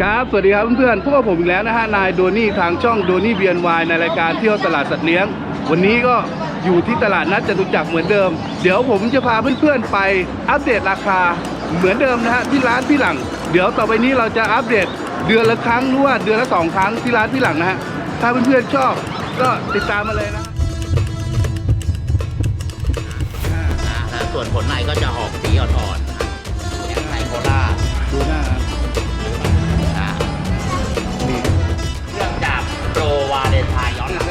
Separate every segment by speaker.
Speaker 1: ครับสวัสดีครับเพื่อนๆพวกบผมอีกแล้วนะฮะนายโดนี่ทางช่องโดนี่เบียนวายในรายการเที่ยวตลาดสัตว์เลี้ยง วันนี้ก็อยู่ที่ตลาดนัดจตุจักรเหมือนเดิม เดี๋ยวผมจะพาเพื่อนๆไปอัปเดตราคาเหมือนเดิมนะฮะที่ร้านพี่หลัง เดี๋ยวต่อไปนี้เราจะอัปเดตเดือนละครั้งหรือว่าเดือนละสองครั้งที่ร้านพี่หลังนะฮะถ้าเพื่อนๆชอบก็ติดตามมาเลยนะ
Speaker 2: นะแล้วส่วนผลในก็จะออกสีอ่อนๆนะครับอย่างไนโคล่า
Speaker 1: ดูหน้า
Speaker 2: รโปรวาเลนไทน์ย้อนหลัง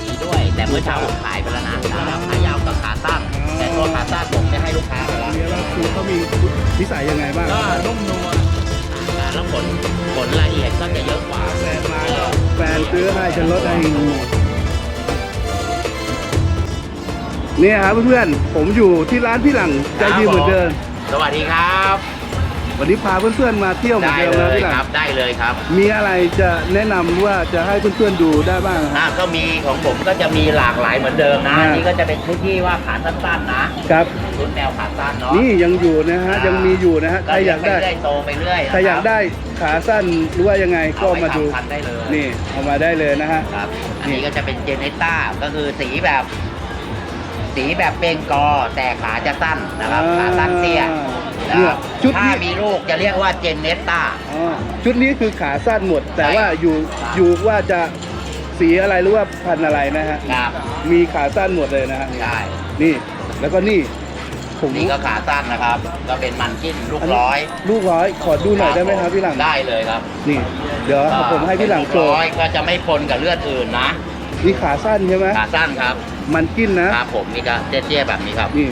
Speaker 2: สีด้วย แต่เมื่อเช้าผมขายไปแล้วนะนะครับขายาวกับขาสั้นแต่ตัวขาสั้นผมจะให้ลูกค้าไปแล้ว
Speaker 1: เดี๋ยวเราดูเขามีนิสัยยังไงบ้าง
Speaker 2: ก็นุ่มนวลอ่าแล้วผลผลละเอียดก็จะเยอะกว่า
Speaker 1: แฟนมาก็แฟนซื้อให้ฉันลดให้เนี่ยครับเพื่อนๆผมอยู่ที่ร้านพี่หลังใจดีเหมือนเดิม
Speaker 2: สวัสดีครับ
Speaker 1: วันนี้พาเพื่อนๆมาเที่ยวเหมือน
Speaker 2: ได้
Speaker 1: เดิม
Speaker 2: เล
Speaker 1: นะ
Speaker 2: ย
Speaker 1: พี่หลั
Speaker 2: ค
Speaker 1: ง
Speaker 2: รับได้เลยครับ
Speaker 1: มีอะไรจะแนะนำว่าจะให้เพื่อนๆดูได้บ้างครับ
Speaker 2: อ่าก็มีของผมก็จะมีหลากหลายเหมือนเดิมนะ
Speaker 1: อ่า
Speaker 2: อันนี้ก็จะเป็นชุดที่ว่าขาสั้นๆนะครับ ชุดแนวขาสั้นเนาะ
Speaker 1: นี่ยังอยู่นะฮะยังมีอยู่นะฮะใครอยากได้
Speaker 2: เรื่อยๆโตไปเรื่อยนะ
Speaker 1: ใครอยากได้ขาสั้นหรือว่ายังไงก็
Speaker 2: เอไป
Speaker 1: มาดู
Speaker 2: ทำพันธุ์ได้เลย
Speaker 1: นี่เอามาได้เลยนะฮะ
Speaker 2: ครับ อัน
Speaker 1: นี่
Speaker 2: นี้ก็จะเป็นเจเนต้าก็คือสีแบบ สีแบบเบงกอแต่ขาจะสั้นนะครับขาสั้นเตี้ย
Speaker 1: อ่า
Speaker 2: นะ
Speaker 1: เนี่
Speaker 2: ค
Speaker 1: ย
Speaker 2: รับ
Speaker 1: ชุด
Speaker 2: ถ้า
Speaker 1: นี้
Speaker 2: มีลูกจะเรียกว่าเจเนต้า
Speaker 1: อ๋อชุดนี้คือขาสั้นหมด แต่
Speaker 2: ใช่
Speaker 1: ว่าอยู่อยู่ว่าจะสีอะไรหรือว่าพันธุ์อะไรนะฮะ
Speaker 2: ครับ
Speaker 1: มีขาสั้นหมดเลยนะฮะ
Speaker 2: ใช่
Speaker 1: นี่แล้วก็นี่ผม
Speaker 2: นี่ก็ขาสั้นนะครับ ก็เป็นมันกิ้นลูกร้อย
Speaker 1: ลูกร้อยขอดูหน่อยได้ไหมครับพี่หลัง
Speaker 2: ได้เลยครับ
Speaker 1: นี่ เดี๋ยวผมให้พี่หลังโช
Speaker 2: เป็นลูก
Speaker 1: ว์
Speaker 2: ร้อยก็จะไม่ปนกับเลือดอื่นนะ
Speaker 1: นี่ขาสั้นใช่ไหม
Speaker 2: ขาสั้นครับ
Speaker 1: มันกินนะ ครับ
Speaker 2: ผมนี่ก็เตี้ยๆแบบนี้ครับ
Speaker 1: นี่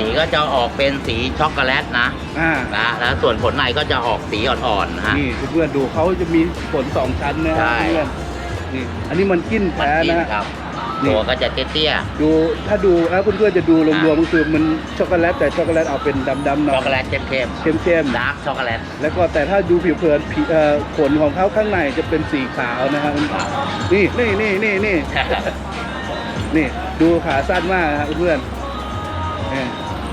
Speaker 2: สีก็จะออกเป็นสีช็อกโกแลตนะ
Speaker 1: อ่า
Speaker 2: นะแล้วส่วนผลในก็จะออกสีอ่อนๆนะฮะ
Speaker 1: นี่เพื่อนๆดูเขาจะมีผลสองชั้นนะ
Speaker 2: ใช่
Speaker 1: ฮะเพื่อนนี่อันนี้มันกิน
Speaker 2: มัน
Speaker 1: แท้
Speaker 2: กิน
Speaker 1: นะฮะ
Speaker 2: ครับ
Speaker 1: นี่
Speaker 2: ตัวก็จะเตี้ย
Speaker 1: ดูถ้าดูแล้วเพื่อนๆจะดูรวม
Speaker 2: อ่า
Speaker 1: ๆก็คือมันช็อกโกแลตแต่ช็อกโกแลตเอาเป็นดำๆห
Speaker 2: ๆ
Speaker 1: น่อ
Speaker 2: ช็อกโกแล
Speaker 1: ย
Speaker 2: ตเข้ม
Speaker 1: เข้ม
Speaker 2: ๆดาร์กช็อกโกแลต
Speaker 1: ๆแล้วก็แต่ถ้าดูผิวเผินผิวเอ่อขนของเขาข้างในจะเป็นสีขาวนะฮะนี่นี่นี่นี่นี่นี่ดูขาสั้นมากนะครับเพื่อนๆเนี่ย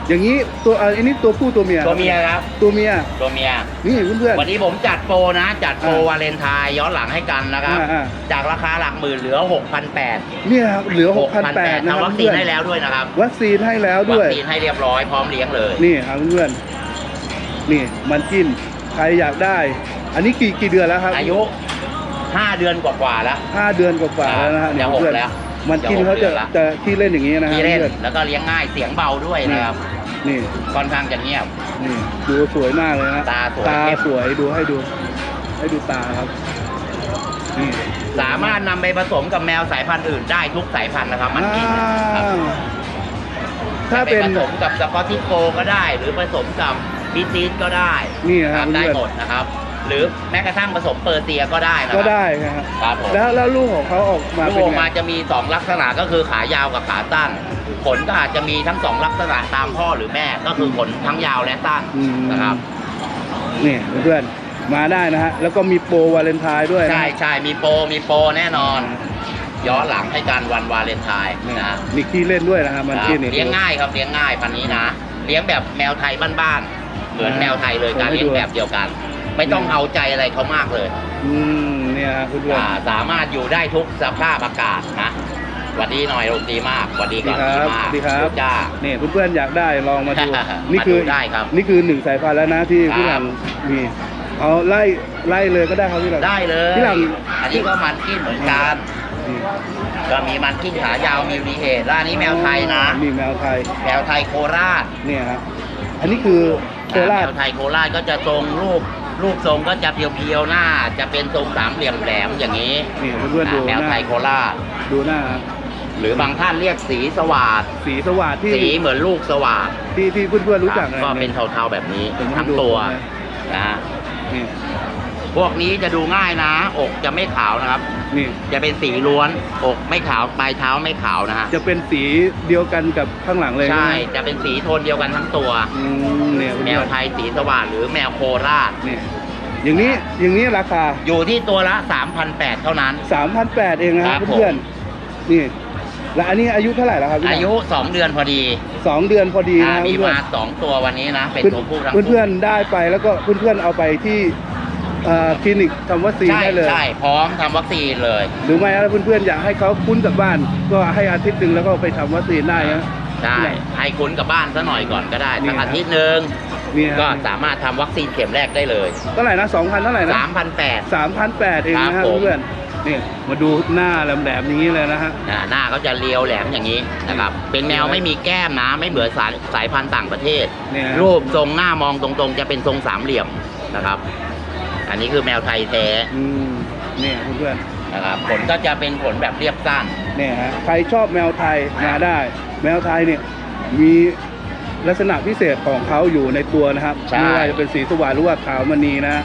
Speaker 1: อย่างนี้ตัวเอ่ออันนี้ตัวผู้ตัวเมีย
Speaker 2: ตัวเมียครับ
Speaker 1: ตัวเมีย
Speaker 2: ตัวเมีย
Speaker 1: นี่เพื่อน
Speaker 2: วันนี้ผมจัดโปรนะ จัดโปร
Speaker 1: อ่าวา
Speaker 2: เลนไทน์ย้อนหลังให้กันนะครับ
Speaker 1: อ่าอ่า
Speaker 2: จากราคาหลักหมื่นเหลือ 6,800
Speaker 1: ๆเนี่ยครับเหลือ6,800นะค
Speaker 2: ทำ
Speaker 1: รับ
Speaker 2: วัคซี
Speaker 1: เพื่
Speaker 2: น
Speaker 1: อน
Speaker 2: ให้แล้วด้วยนะครับ
Speaker 1: วัคซีนให้แล้ว
Speaker 2: วั
Speaker 1: ด้วย
Speaker 2: คซีนให้เรียบร้อยพร้อมเลี้ยงเลย
Speaker 1: นี่ครับเพื่อนๆนี่มันกินใครอยากได้ อันนี้กี่กี่เดือนแล้วครับ
Speaker 2: อายุ 5 เดือนกว่าๆแล้ว
Speaker 1: ห้าเดือนกว่าๆแล้วนะฮะ
Speaker 2: จะหก
Speaker 1: เพื่อน
Speaker 2: แล้ว
Speaker 1: มันกิน
Speaker 2: จะหก
Speaker 1: เขาจะ
Speaker 2: เดือนละ
Speaker 1: จะที่เล่นอย่างนี้นะฮะ
Speaker 2: ที่เล่น
Speaker 1: เพื่อน
Speaker 2: แล้วก็เลี้ยงง่ายเสียงเบาด้วยนะครับ
Speaker 1: นี่
Speaker 2: ค่อนข้างจะเงียบ
Speaker 1: นี่ดูสวยมากเลยนะ
Speaker 2: ตาสวย
Speaker 1: ตา
Speaker 2: เข้ม
Speaker 1: สวยดูให้ดู ให้ดูตาครับนี่
Speaker 2: สามารถนำไปผสมกับแมวสายพันธุ์อื่นได้ทุกสายพันธุ์นะครับ มันกินครับ
Speaker 1: อ่าถ้าเป็น
Speaker 2: ผสมกับสกอตติชโกก็ได้ หรือผสมกับบิซีสก็ได้
Speaker 1: นี่นะครับ
Speaker 2: ได้
Speaker 1: เพื่อน
Speaker 2: หมดนะครับ หรือแม้กระทั่งผสมเปอร์เซียก็ได้นะค
Speaker 1: ก็
Speaker 2: รับ
Speaker 1: ได้นะครับ
Speaker 2: ครับผม
Speaker 1: แล้วแล้วลูกของเขาออกมา
Speaker 2: ลูก
Speaker 1: เป็น
Speaker 2: ออก
Speaker 1: ไง
Speaker 2: มาจะมี 2 ลักษณะก็คือขายาวกับขาสั้นขนก็อาจจะมีทั้ง 2 ลักษณะตามพ่อหรือแม่ก็คือขนทั้งยาวและสั้น
Speaker 1: อืม
Speaker 2: นะครับ
Speaker 1: นี่เพื่อนๆมาได้นะฮะแล้วก็มีโปรวาเลนไทน์ด้วยนะ
Speaker 2: ใช่ใช่มีโปรมีโปรแน่นอน ย้อนหลังให้การวันวาเลนไทน์
Speaker 1: นี่
Speaker 2: นะ
Speaker 1: มีขี้เล่นด้วยนะครับมัน
Speaker 2: ครับ
Speaker 1: ขี้นี่
Speaker 2: เลี้ยงง่ายครับเลี้ยงง่ายพันนี้นะ เลี้ยงแบบแมวไทยบ้านๆเหมือนแมวไทยเลยการเลี้ยงแบบเดียวกัน ไม่ต้องเอาใจอะไรเขามากเลย
Speaker 1: อืมเนี่ยฮะเพื่อน
Speaker 2: อ่าสามารถอยู่ได้ทุกสภาพอากาศนะหวันดีหน่อยลมดีมากหวันดี
Speaker 1: ๆ
Speaker 2: ก่อนดีมาก
Speaker 1: ดีครับ
Speaker 2: ลูกจ้า
Speaker 1: นี่เพื่อนๆอยากได้ลองมาดู
Speaker 2: มา
Speaker 1: นี่คื
Speaker 2: ดู
Speaker 1: อ
Speaker 2: ได้ครับ
Speaker 1: นี่คือหนึ่งสายพันธุ์แล้วนะที่
Speaker 2: ครับ
Speaker 1: พี่หลังมีเอาไล่ไล่เลยก็ได้ครับพี่หลัง
Speaker 2: ได้เลย
Speaker 1: พี่หลัง
Speaker 2: อันนี้ก็มันกิ้นเหมือนกัน
Speaker 1: นี่
Speaker 2: ก็มีมันกิ้นขายาวมีวีเฮดแล้วอันนี้แมวไทยนะ
Speaker 1: นี่แมวไทย
Speaker 2: แมวไทยโคราช
Speaker 1: เนี่ยครับอันนี้คือโคราช
Speaker 2: แมวไทยโคราชก็จะทรงรูป รูปทรงก็จะเพียวๆหน้า จะเป็นทรงสามเหลี่ยมแหลมอย่างนี้
Speaker 1: นี่เพื่อนๆดู
Speaker 2: อ่าแมว
Speaker 1: หน้า
Speaker 2: ไทยโคราช
Speaker 1: ดูหน้าครับ
Speaker 2: หรือบางท่านเรียกสีสวาด
Speaker 1: สีสว่างที่
Speaker 2: สีเหมือนลูกสวาด
Speaker 1: ที่ที่เพื่อนๆรู้จัก
Speaker 2: ก็เป็นเทาๆแบบนี้
Speaker 1: ผมให้
Speaker 2: ทั้ง
Speaker 1: ดู
Speaker 2: ตัว
Speaker 1: นะ
Speaker 2: นะฮะ
Speaker 1: นี่
Speaker 2: พวกนี้จะดูง่ายนะ อกจะไม่ขาวนะครับ
Speaker 1: นี่
Speaker 2: จะเป็นสีล้วน อกไม่ขาวปลายเท้าไม่ขาวนะฮะ
Speaker 1: จะเป็นสีเดียวกันกับข้างหลังเลย
Speaker 2: ใช่
Speaker 1: ไหม
Speaker 2: จะเป็นสีโทนเดียวกันทั้งตัว
Speaker 1: อืมเนี่ย
Speaker 2: แมวไทยสีสว่างหรือแมวโคราช
Speaker 1: เนี่ยอย่างนี้อย่างนี้ราคา
Speaker 2: อยู่ที่ตัวละ 3,800 เท่านั้น
Speaker 1: 3,800เองนะค
Speaker 2: ครั
Speaker 1: รับบ
Speaker 2: ผม
Speaker 1: เพื่อนๆนี่ แล้วอันนี้อายุเท่าไหร่แล้วครับพี่หลัง
Speaker 2: อายุ 2 เดือนพอดี
Speaker 1: สองเดือนพอดี
Speaker 2: อ่า
Speaker 1: นะ
Speaker 2: มี
Speaker 1: เพื่อน
Speaker 2: มา 2 ตัววันนี้นะ เป็นตัวผู้ทั้ง
Speaker 1: เพื่อนเพื่อนๆได้ไปแล้วก็เพื่อนๆเอาไปที่เอ่อคลินิกทำวัคซีน
Speaker 2: ใช่
Speaker 1: ได้เลย
Speaker 2: ใช่พร้อมทำวัคซีนเลย
Speaker 1: หรือไม่ถ้าเพื่อนๆอยากให้เขาคุ้นกับบ้าน ก็ให้อาทิตย์หนึ่งแล้วก็ไปทำวัคซีนได้นะ
Speaker 2: ได้ให้คุ้นกับบ้านซะหน่อยก่อนก็ได้
Speaker 1: นี่
Speaker 2: สัก
Speaker 1: ครับ
Speaker 2: อาทิตย์หนึ่ง
Speaker 1: นี่ฮะ
Speaker 2: ก็สามารถทำวัคซีนเข็มแรกได้เลย
Speaker 1: เท่าไหร่นะสองพันเท่าไหร่นะ
Speaker 2: 3,800
Speaker 1: สามพันแปดเองนะ
Speaker 2: ครั
Speaker 1: ฮะ
Speaker 2: บผม
Speaker 1: เพื่อนๆนี่มาดูหน้าแหลมๆอย่างนี้เลยนะฮะ
Speaker 2: อ่าหน้าเขาจะเรียวแหลมอย่างนี้นะครับ เป็นแมวไม่มีแก้มนะไม่เหมือนสายสายพันธุ์ต่างประเทศ
Speaker 1: เนี่ยฮะ
Speaker 2: รูปทรงหน้ามองตรงๆ จะเป็นทรงสามเหลี่ยมนะครับ อันนี้คือแมวไทยแท้
Speaker 1: อืมเนี่ยเพื่อน
Speaker 2: นะครับขนก็จะเป็นขนแบบเรียบสั้น
Speaker 1: ๆเนี่ยฮะใครชอบแมวไทยมาได้ แมวไทยเนี่ยมีลักษณะพิเศษของเขาอยู่ในตัวนะครับ
Speaker 2: ใช่
Speaker 1: ไม่ว่าจะเป็นสีสว่างหรือว่าขาวมณีนะฮะ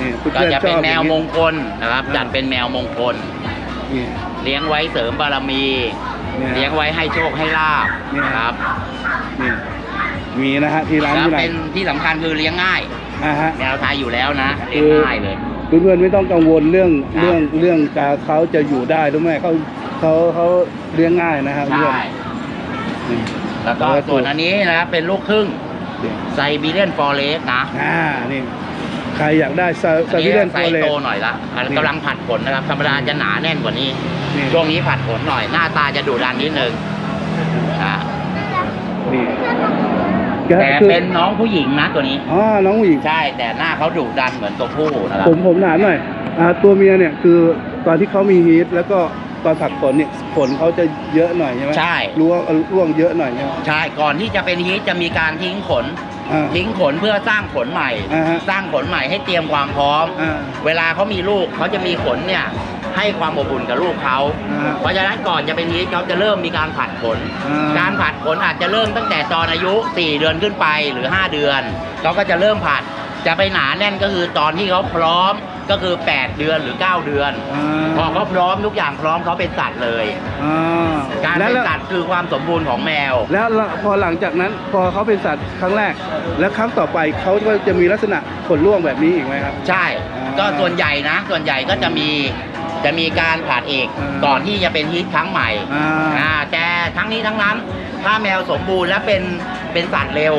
Speaker 1: นี่เพื่
Speaker 2: ก็
Speaker 1: อน
Speaker 2: จะ
Speaker 1: ๆช
Speaker 2: เป็น
Speaker 1: อบ
Speaker 2: แม
Speaker 1: อย่
Speaker 2: ว
Speaker 1: ง
Speaker 2: ม
Speaker 1: นี้
Speaker 2: งคลนะครับ
Speaker 1: อ่า
Speaker 2: จัดเป็นแมวมงคล
Speaker 1: นี่
Speaker 2: เลี้ยงไว้เสริมบารมี
Speaker 1: เนี่ย
Speaker 2: เลี้ยงไว้ให้โชคให้ลาบ
Speaker 1: เนี่ย
Speaker 2: นะครับ
Speaker 1: นี่มีนะฮะที่ร้าน
Speaker 2: แล้ว
Speaker 1: ที่ไหน
Speaker 2: เป็นที่สำคัญคือเลี้ยงง่าย
Speaker 1: อ่าฮะ
Speaker 2: แมวไทยอยู่แล้วนะเลี้ยงง่ายเลย
Speaker 1: เพื่อนๆไม่ต้องกังวลเรื่อง
Speaker 2: ครับ
Speaker 1: เรื่องเรื่องการเขาจะอยู่ได้หรือไม่เขาเขาเขาเลี้ยงง่ายนะครับเพื่อน
Speaker 2: ใช่
Speaker 1: นี่
Speaker 2: แล้วก็
Speaker 1: แล้วก็
Speaker 2: ส่วนอันนี้นะครับเป็นลูกครึ่ง
Speaker 1: นี่
Speaker 2: ไซบีเรียนฟอเรสนะ
Speaker 1: อ่านี่ใครอยากได้ซา
Speaker 2: อั
Speaker 1: ซานวิ
Speaker 2: นี้
Speaker 1: เลน
Speaker 2: ไซ
Speaker 1: โฟ
Speaker 2: ส์
Speaker 1: เล
Speaker 2: โตหน่อยละอัน
Speaker 1: นี่
Speaker 2: กำลังผัดขนนะครับ ธรรมดาจะหนาแน่นกว่านี้
Speaker 1: นี่
Speaker 2: ช่วงนี้ผัดขนหน่อย หน้าตาจะดุดันนิดนึงอ่า
Speaker 1: นี่
Speaker 2: แต่
Speaker 1: คือ
Speaker 2: เป็นน้องผู้หญิงนะตัวนี้
Speaker 1: อ๋อน้องผู้หญิง
Speaker 2: ใช่แต่หน้าเขาดุดันเหมือนตัวผู้นะครับ
Speaker 1: ผมผมถามหน่อยอ่าตัวเมียเนี่ยคือตอนที่เขามีฮีทแล้วก็ตอนผักขนเนี่ยขนเขาจะเยอะหน่อยใช่ไหม
Speaker 2: ใช่
Speaker 1: รู้ว่าร่วงเยอะหน่อยใช่ไหม
Speaker 2: ใช่ ก่อนที่จะเป็นฮีทจะมีการทิ้งขน
Speaker 1: อ่า
Speaker 2: ทิ้งขนเพื่อสร้างขนใหม่
Speaker 1: อ่าฮะ
Speaker 2: สร้างขนใหม่ให้เตรียมความพร้อม
Speaker 1: อ่า
Speaker 2: เวลาเขามีลูกเขาจะมีขนเนี่ย ให้ความอบอุ่นกับลูกเขา
Speaker 1: อ่า
Speaker 2: เพราะฉะนั้นก่อนจะเป็นฮีทเขาจะเริ่มมีการผัดขน
Speaker 1: อ่า
Speaker 2: การผัดขนอาจจะเริ่มตั้งแต่ตอนอายุ 4 เดือนขึ้นไปหรือ 5 เดือนเขาก็จะเริ่มผัด จะไปหนาแน่นก็คือตอนที่เขาพร้อมก็คือ 8 เดือนหรือ 9 เดือน
Speaker 1: อ่า
Speaker 2: พอเขาพร้อมทุกอย่างพร้อมเขาเป็นสัตว์เลย
Speaker 1: อ่า
Speaker 2: การ
Speaker 1: แล้ว
Speaker 2: เป็น
Speaker 1: แล้ว
Speaker 2: สัตว์คือความสมบูรณ์ของแมว
Speaker 1: แล้วแล้วพอหลังจากนั้นพอเขาเป็นสัตว์ครั้งแรก แล้วครั้งต่อไปเขาก็จะมีลักษณะขนร่วงแบบนี้อีกไหมครับ
Speaker 2: ใช่
Speaker 1: อ่า
Speaker 2: ก็ส่วนใหญ่นะ ส่วนใหญ่ก็จะมี จะมีการผัดเอก
Speaker 1: อ่า
Speaker 2: ก่อนที่จะเป็นฮีทครั้งใหม่
Speaker 1: อ่า
Speaker 2: อ่าแต่ทั้งนี้ทั้งนั้น ถ้าแมวสมบูรณ์และเป็นเป็นสัตว์เร็ว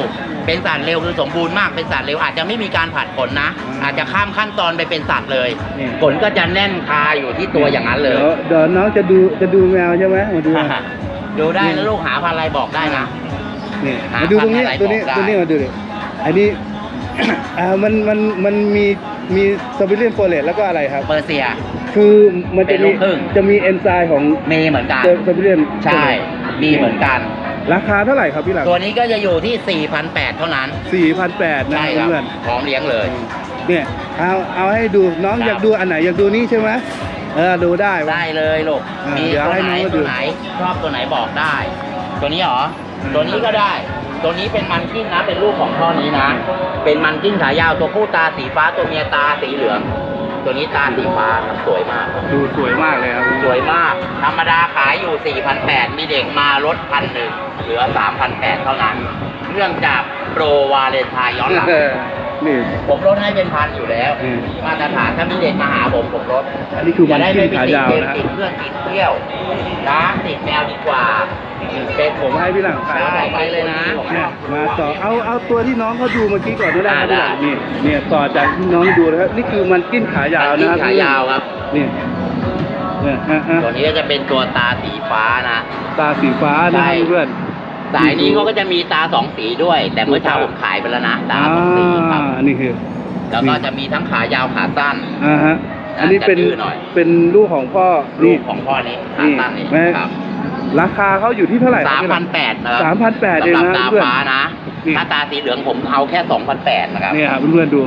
Speaker 2: เป็นสัตว์เร็วคือสมบูรณ์มากเป็นสัตว์เร็วอาจจะไม่มีการผัดขนนะ อาจจะข้ามขั้นตอนไปเป็นสัตว์เลย
Speaker 1: นี่
Speaker 2: ขนก็จะแน่นคาอยู่ที่ตัวอย่างนั้นเลย
Speaker 1: ดี๋วเดี๋ยวน้องจะดูจะดูแมวใช่ไหมมาดู
Speaker 2: ดูได้
Speaker 1: นี่
Speaker 2: แล้วลูกหาพันธุ์อะไรบอกได้นะ
Speaker 1: นี่
Speaker 2: หา
Speaker 1: มาดูตรงนี้
Speaker 2: พันธุ์อะไร
Speaker 1: ตัวนี้
Speaker 2: บอกได้
Speaker 1: ตัวนี้มาดูดิอันนี้อ่ามันมันมันมี มีซาบิเลียนโฟเลตแล้วก็อะไรครับ
Speaker 2: เปอร์เซีย
Speaker 1: คือมันจะ
Speaker 2: เป็นลู
Speaker 1: มี
Speaker 2: กครึ่ง
Speaker 1: จะมีเอนไซม์ของ
Speaker 2: มีเหมือนกัน
Speaker 1: ซาบิเลียน
Speaker 2: ใช่มีเหมือนกัน
Speaker 1: ราคาเท่าไหร่ครับพี่หลัง
Speaker 2: ตัวนี้ก็จะอยู่ที่ 4,800 เท่านั้น
Speaker 1: สี่พันแปดนะ
Speaker 2: ใช่ครับ
Speaker 1: เพื่อน
Speaker 2: พร้อมเลี้ยงเลย
Speaker 1: เนี่ยเอาเอาให้ดูน้อง
Speaker 2: ครับ
Speaker 1: อยากดูอันไหนอยากดูนี่ใช่ไหมเออดูได้
Speaker 2: ได้เลยลูก
Speaker 1: อ่า
Speaker 2: มี
Speaker 1: เดี๋ยว
Speaker 2: ตัว
Speaker 1: ให้
Speaker 2: ไหน
Speaker 1: น้องมาดู
Speaker 2: ตัวไหนชอบตัวไหนบอกได้ ตัวนี้เหรอ
Speaker 1: อืม
Speaker 2: ตัวนี้ก็ได้ ตัวนี้เป็นมันกิ้งนะ เป็นลูกของพ่อนี้นะ เป็นมันกิ้งขายาวตัวผู้ตาสีฟ้าตัวเมียตาสีเหลือง ตัวนี้ตาสีฟ้าครับสวยมาก
Speaker 1: ดูสวยมากเลยครับ
Speaker 2: สวยมาก ธรรมดาขายอยู่4,800มีเด็กมาลดพันหนึ่งเหลือ3,800เท่านั้น เนื่องจากโปรวาเลนไทน์ย้อนหลัง
Speaker 1: เออนี่
Speaker 2: ผมลดให้เป็นพันอยู่แล้ว
Speaker 1: อืม
Speaker 2: มาตรฐานถ้ามีเด็กมาหาผมผมลด
Speaker 1: อันนี้คือมัน
Speaker 2: จะได้
Speaker 1: กิ้
Speaker 2: ไม่
Speaker 1: ง
Speaker 2: ไป
Speaker 1: ขา
Speaker 2: ติด
Speaker 1: ยาว
Speaker 2: เกม
Speaker 1: นะ
Speaker 2: ติดเพื่อนติดเที่ยวนะติดแมวดีกว่า เป็น
Speaker 1: ผมให้พี่หลังถ่าย
Speaker 2: ได้ไปเลยนะ
Speaker 1: เนี่ยมาต่อเอาเอาตัวที่น้องเขาดูเมื่อกี้ก่อนก็ได้ครับ
Speaker 2: อ่า
Speaker 1: พี่หลัง
Speaker 2: ได้
Speaker 1: นี่เนี่ยต่อจากที่น้องดูนะครับนี่คือมันกิ้นขายาว
Speaker 2: กิ้
Speaker 1: นะ
Speaker 2: ง
Speaker 1: ครับ
Speaker 2: ขายาวครับ
Speaker 1: นี่เนี่ยอะอะ
Speaker 2: ตัวนี้ก็จะเป็นตัวตาสีฟ้านะ
Speaker 1: ตาสีฟ้านะ
Speaker 2: ใช่
Speaker 1: เพื่อน
Speaker 2: สายนี้เขาก็จะมีตาสองสีด้วย แต่เมื่อเช้าผมขายไปแล้วนะตาสองสีครับ
Speaker 1: อ่านี่คือ
Speaker 2: แล้วก็จะมีทั้งขายาวขาสั้น
Speaker 1: อ่าฮะอันนี้เป็น
Speaker 2: จะดื้อหน่อย
Speaker 1: เป็นลูกของพ่อ
Speaker 2: ลู
Speaker 1: นี่
Speaker 2: กของพ่อนี้ขา
Speaker 1: นี่
Speaker 2: สั้นนี่
Speaker 1: แม่
Speaker 2: ครับ
Speaker 1: ราคาเขาอยู่ที่เท่าไหร่ค
Speaker 2: สา
Speaker 1: รับ
Speaker 2: ม
Speaker 1: พี่ห
Speaker 2: พั
Speaker 1: ลั
Speaker 2: น
Speaker 1: ง
Speaker 2: แปดนะครับ
Speaker 1: 3,800
Speaker 2: สำหรับ
Speaker 1: เองนะ
Speaker 2: ตา
Speaker 1: เพื่อน
Speaker 2: ฟ้านะ
Speaker 1: นี่
Speaker 2: ถ้าตาสีเหลืองผมเอาแค่สองพันแปดนะครับ
Speaker 1: เนี่ยครับเพื่อนๆดู